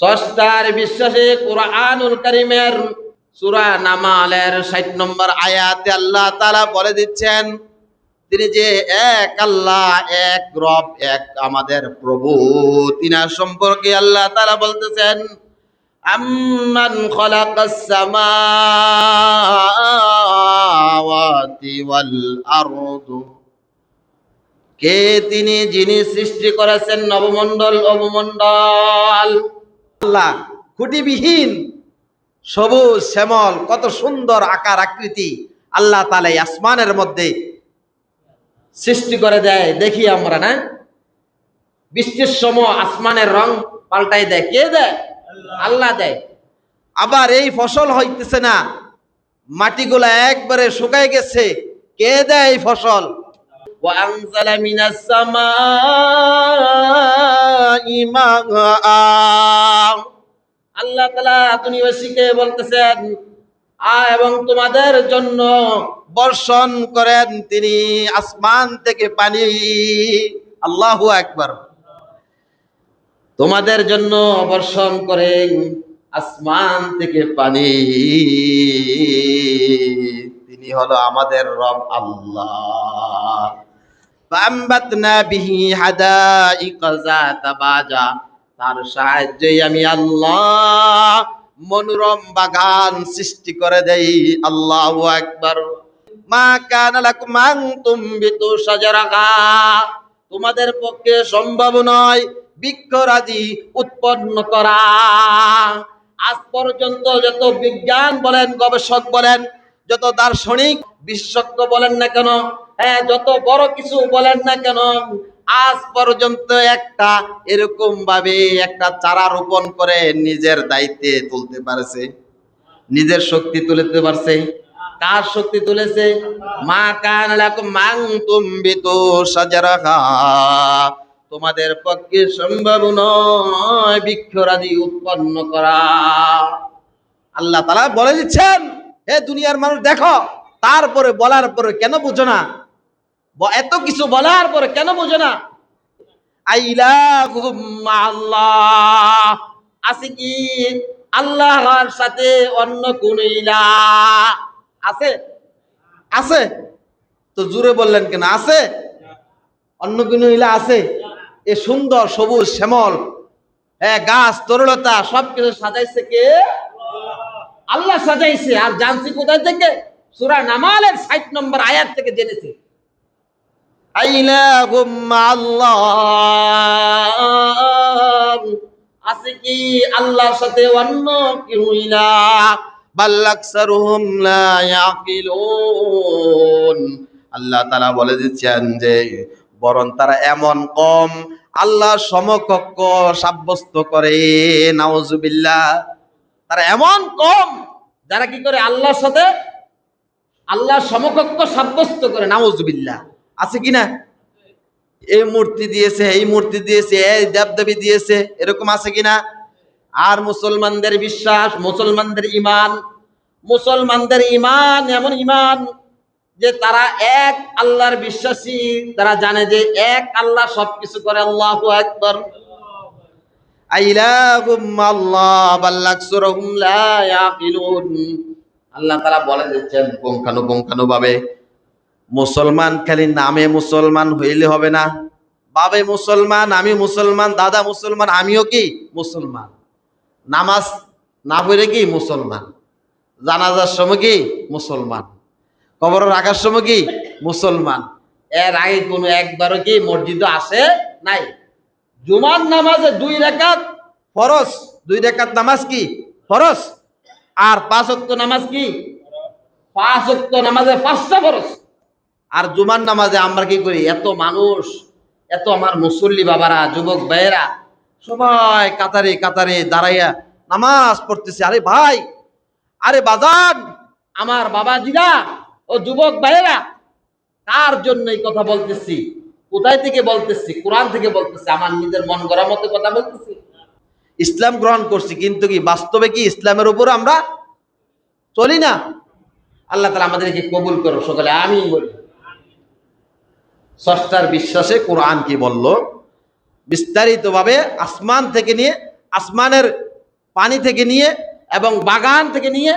ষষ্ঠার বিশ্বাসে কোরআনুল করিমের সুরা নামালের ষাট নম্বর আয়াতে আল্লাহ তালা বলে দিচ্ছেন, তিনি যে এক আল্লাহ, এক রব, এক আমাদের প্রভু, তিনার সম্পর্কে আল্লাহ তালা বলতেছেন, আম্মান খলাকাস সামাওয়াতি ওয়াল আরদু কে তিনি যিনি সৃষ্টি করেছেন নবমণ্ডল, অবমণ্ডল? আল্লাহ খুঁটিবিহীন সবুজ শ্যামল কত সুন্দর আকার আকৃতি আল্লাহ তালে আসমানের মধ্যে সৃষ্টি করে দেয়। দেখি আমরা না? বৃষ্টির সময় আসমানের রং পাল্টাই দেয়। কে দেয়? আল্লাহ। দেয়। আবার এই ফসল হইতেছে না মাটিগুলো একবারে শুকাই গেছে। কে দেয় এই ফসল? মিনাস আল্লাহ তালা দুনিয়াবাসীকে বলতেছেন আ এবং তোমাদের জন্য বর্ষণ করেন তিনি আসমান থেকে পানি আল্লাহু একবার তোমাদের জন্য বর্ষণ করেন আসমান থেকে পানি তিনি হলো আমাদের রব আল্লাহ فأنبتنا به حدائق ذات বাজা তার সাহায্যেই আমি আল্লাহ মনোরম বাগান সৃষ্টি করে দেই। আল্লাহ একবার মা কান লাকুম আন তুমবিতু তোমাদের পক্ষে সম্ভব নয় বৃক্ষরাজি উৎপন্ন করা। আজ পর্যন্ত যত বিজ্ঞান বলেন, গবেষক বলেন, যত দার্শনিক, বিশেষজ্ঞ বলেন না কেন হ্যাঁ যত বড় কিছু বলেন না কেন আজ পর্যন্ত একটা এরকম ভাবে একটা চারা রোপণ করে নিজের দায়িত্বে তুলতে পারছে, নিজের শক্তি তুলতে পারছে। কার শক্তি তুলেছে? মা কান মাং তুমবিতু সাজারাহা তোমাদের পক্ষে সম্ভব নয় বৃক্ষরাজি উৎপন্ন করা। আল্লাহ তালা বলে দিচ্ছেন, হে দুনিয়ার মানুষ দেখো, তারপরে বলার পরে কেন বুঝো না? এত কিছু বলার পরে কেন বুঝো না? আল্লাহ আছে কি? আল্লাহর সাথে অন্য কোন ইলা আছে? আছে? তো জুড়ে বললেন কেন? আছে? অন্য কোন ইলা আছে? এ সুন্দর, সবুজ, শ্যামল হ্যাঁ গাছ, তরুলতা, সবকিছু সাজাইছে কে? আল্লাহ সাজাইছে। আর জানছি কোথায় থেকে? সূরা নামালের 60 নম্বর আয়াত থেকে জেনেছি। আছে কি আল্লাহর সাথে অন্য কেউ ইয়াকিলুন। আল্লাহ তারা বলে দিচ্ছেন যে, বরং তারা এমন কম আল্লাহ সমকক্ষ সাব্যস্ত করে নাউজুবিল্লাহ তারা এমন কম যারা কি করে আল্লাহর সাথে আল্লাহ সমকক্ষ সাব্যস্ত করে নাউজুবিল্লাহ আছে কি না? এই মূর্তি দিয়েছে, এই মূর্তি দিয়েছে, এই দেবদেবী দিয়েছে, এরকম আছে কিনা আর মুসলমানদের বিশ্বাস, মুসলমানদের ইমান মুসলমানদের ইমান এমন ইমান যে তারা এক আল্লাহর বিশ্বাসী, তারা জানে যে এক আল্লাহ সবকিছু করে, আল্লাহু আইলাহুম আল্লাহ তাআলা বলে দিচ্ছেন পুঙ্খানু পুঙ্খানু ভাবে মুসলমান খালি নামে মুসলমান হইলে হবে না। বাবে মুসলমান, আমি মুসলমান, দাদা মুসলমান, আমিও কি মুসলমান? নামাজ না পড়ে কি মুসলমান? জানাজার সময় কি মুসলমান? কবর রাখার সময় কি মুসলমান? এর আগে কোনো একবারও কি মসজিদে আসে নাই? জুমার নামাজে দুই রেখাত ফরজ, দুই রেখাত নামাজ কি ফরজ? আর পাঁচ ওয়াক্ত নামাজ কি? পাঁচ ওয়াক্ত নামাজে পাঁচটা ফরজ। আর জুমার নামাজে আমরা কি করি? এত মানুষ, এত আমার মুসল্লি বাবারা, যুবক ভাইয়েরা, সবাই কাতারে কাতারে দাঁড়াইয়া নামাজ পড়তেছে। আরে ভাই, আরে বাজান, আমার বাবাজিরা ও যুবক ভাইয়েরা তার জন্য এই কথা বলতেছি? কোথায় থেকে বলতেছি? কোরআন থেকে বলতেছি? আমার নিজের মন গড়া মতো কথা বলতেছি? ইসলাম গ্রহণ করছি, কিন্তু কি বাস্তবে কি ইসলামের উপর আমরা চলি না? আল্লাহ তালা আমাদেরকে কবুল করো সকালে আমি বলি। ষষ্ঠার বিশ্বাসে কোরআন কি বলল? বিস্তারিতভাবে আসমান থেকে নিয়ে, আসমানের পানি থেকে নিয়ে এবং বাগান থেকে নিয়ে,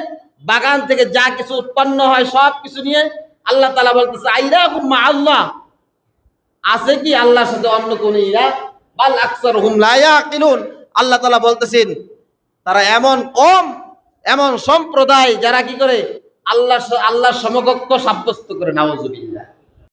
বাগান থেকে যা কিছু উৎপন্ন হয় সব কিছু নিয়ে আল্লাহ তালা বলতেছে আইরা হুম্মা আল্লাহ আছে কি আল্লাহর সাথে অন্য কোন ইরা? বাল আকসার হুম লায়া কিনুন আল্লাহ তালা বলতেছেন, তারা এমন কম, এমন সম্প্রদায় যারা কি করে? আল্লাহ আল্লাহর সমকক্ষ সাব্যস্ত করে নাওজুবিল্লাহ